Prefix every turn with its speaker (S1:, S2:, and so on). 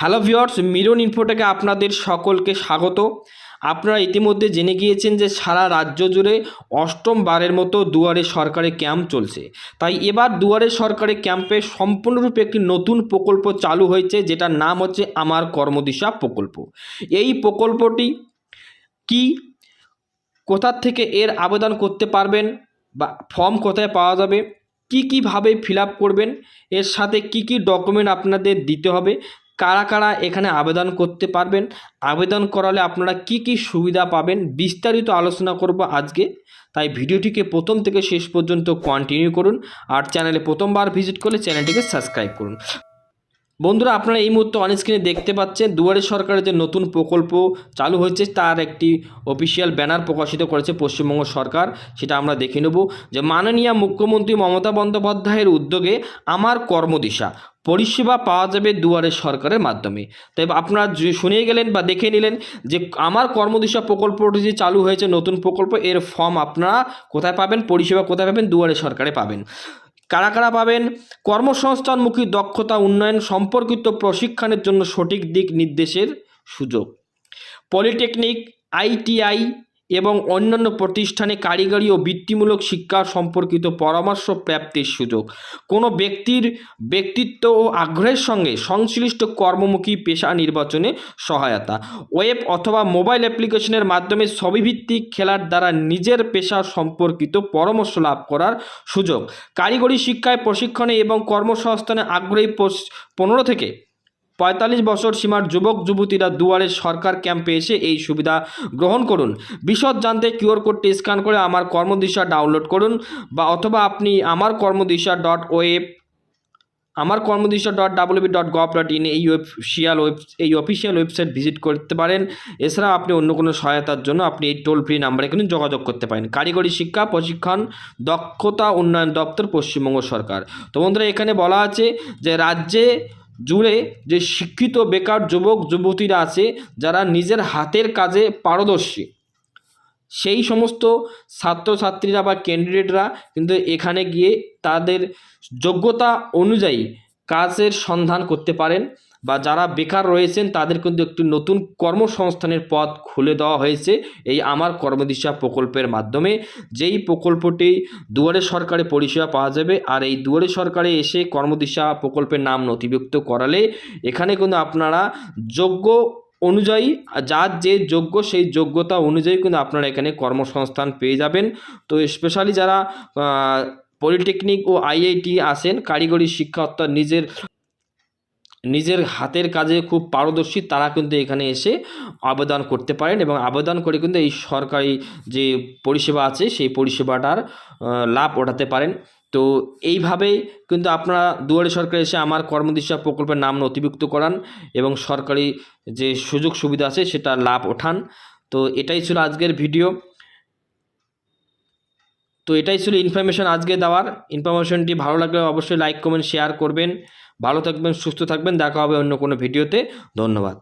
S1: Hello viewers Miran ইনফোটেকে আপনাদের সকলকে স্বাগত। আপনারা ইতিমধ্যে জেনে গিয়েছেন যে সারা রাজ্য জুড়ে অষ্টম বারের মতো দুয়ারে সরকারি ক্যাম্প চলছে। তাই এবার দুয়ারে সরকারি ক্যাম্পে সম্পূর্ণরূপে একটি নতুন প্রকল্প চালু হয়েছে, যেটার নাম হচ্ছে আমার কর্মদিশা প্রকল্প। এই প্রকল্পটি কি? কোথার থেকে এর আবেদন করতে পারবেন বা ফর্ম কোথায় পাওয়া যাবে? কি কীভাবে ফিল করবেন? এর সাথে কি কি ডকুমেন্ট আপনাদের দিতে হবে? কারা কারা এখানে আবেদন করতে পারবেন? আবেদন করালে আপনারা কি কি সুবিধা পাবেন? বিস্তারিত আলোচনা করব আজকে। তাই ভিডিওটিকে প্রথম থেকে শেষ পর্যন্ত কন্টিনিউ করুন আর চ্যানেলে প্রথমবার ভিজিট করলে চ্যানেলটিকে সাবস্ক্রাইব করুন। বন্ধুরা, আপনারা এই মুহূর্তে অন স্ক্রিনে দেখতে পাচ্ছেন দুয়ারে সরকারের যে নতুন প্রকল্প চালু হয়েছে, তার একটি অফিসিয়াল ব্যানার প্রকাশিত করেছে পশ্চিমবঙ্গ সরকার। সেটা আমরা দেখে নেব যে মাননীয় মুখ্যমন্ত্রী মমতা বন্দ্যোপাধ্যায়ের উদ্যোগে আমার কর্মদিশা, পরিষেবা পাওয়া যাবে দুয়ারে সরকারের মাধ্যমে। তাই আপনারা শুনে গেলেন বা দেখে নিলেন যে আমার কর্মদিশা প্রকল্পটি যে চালু হয়েছে, নতুন প্রকল্প, এর ফর্ম আপনারা কোথায় পাবেন, পরিষেবা কোথায় পাবেন, দুয়ারে সরকারে পাবেন। কারা কারা পাবেন? কর্মসংস্থানমুখী দক্ষতা উন্নয়ন সম্পর্কিত প্রশিক্ষণের জন্য সঠিক দিক নির্দেশের সুযোগ। পলিটেকনিক, আইটিআই এবং অন্যান্য প্রতিষ্ঠানে কারিগরি ও বৃত্তিমূলক শিক্ষা সম্পর্কিত পরামর্শ প্রাপ্তির সুযোগ। কোনো ব্যক্তির ব্যক্তিত্ব ও আগ্রহের সঙ্গে সংশ্লিষ্ট কর্মমুখী পেশা নির্বাচনে সহায়তা। ওয়েব অথবা মোবাইল অ্যাপ্লিকেশনের মাধ্যমে ছবিভিত্তিক খেলার দ্বারা নিজের পেশা সম্পর্কিত পরামর্শ লাভ করার সুযোগ। কারিগরি শিক্ষায় প্রশিক্ষণে এবং কর্মসংস্থানে আগ্রহী পনেরো থেকে পঁয়তাল্লিশ বছর সীমার যুবক যুবতীরা দুয়ারে সরকার ক্যাম্পে এসে এই সুবিধা গ্রহণ করুন। বিশদ জানতে কিউআর কোডটি স্ক্যান করে আমার কর্মদিশা ডাউনলোড করুন বা অথবা আপনি আমার কর্মদিশা ডট ওয়েব আমার Karmadisha dot WB dot gov dot in এই অফিসিয়াল ওয়েব এই অফিসিয়াল ওয়েবসাইট ভিজিট করতে পারেন। এছাড়া আপনি অন্য কোনো সহায়তার জন্য আপনি এই টোল ফ্রি নাম্বারে কিন্তু যোগাযোগ করতে পারেন। কারিগরি শিক্ষা, প্রশিক্ষণ, দক্ষতা উন্নয়ন দপ্তর, পশ্চিমবঙ্গ সরকার। তো বন্ধুরা, এখানে বলা আছে যে রাজ্যে জুড়ে যে শিক্ষিত, বেকার যুবক, যুবতীরা আছে, যারা নিজের হাতের কাজে পারদর্শী। সেই সমস্ত ছাত্রছাত্রীরা বা ক্যান্ডিডেটরা কিন্তু এখানে গিয়ে তাদের যোগ্যতা অনুযায়ী কাজের সন্ধান করতে পারেন। বা যারা বেকার রয়েছেন, তাদের কিন্তু একটি নতুন কর্মসংস্থানের পথ খুলে দেওয়া হয়েছে এই আমার কর্মদিশা প্রকল্পের মাধ্যমে। যেই প্রকল্পটি দুয়ারে সরকারে পরিষেবা পাওয়া যাবে আর এই দুয়ারে সরকারে এসে কর্মদিশা প্রকল্পের নাম নথিভুক্ত করালে এখানে কিন্তু আপনারা যোগ্য অনুযায়ী, যার যে যোগ্য সেই যোগ্যতা অনুযায়ী কিন্তু আপনারা এখানে কর্মসংস্থান পেয়ে যাবেন। তো স্পেশালি যারা পলিটেকনিক ও আইআইটি আসেন, কারিগরি শিক্ষা অর্থাৎ নিজের নিজের হাতের কাজে খুব পারদর্শী তারা কিন্তু এখানে এসে আবেদন করতে পারেন এবং আবেদন করে কিন্তু এই সরকারি যে পরিষেবা আছে সেই পরিষেবাটার লাভ ওঠাতে পারেন। তো এইভাবেই কিন্তু আপনারা দুয়ারে সরকার এসে আমার কর্মদিশা প্রকল্পের নাম নথিভুক্ত করান এবং সরকারি যে সুযোগ সুবিধা আছে সেটা লাভ ওঠান। তো এটাই ছিল আজকের ভিডিও। তো এটাই ছিল ইনফরমেশন আজকে দেওয়ার। ইনফরমেশনটি ভালো লাগলে অবশ্যই লাইক কমেন্ট শেয়ার করবেন। ভালো থাকবেন, সুস্থ থাকবেন। দেখা হবে অন্য কোনো ভিডিওতে ধন্যবাদ।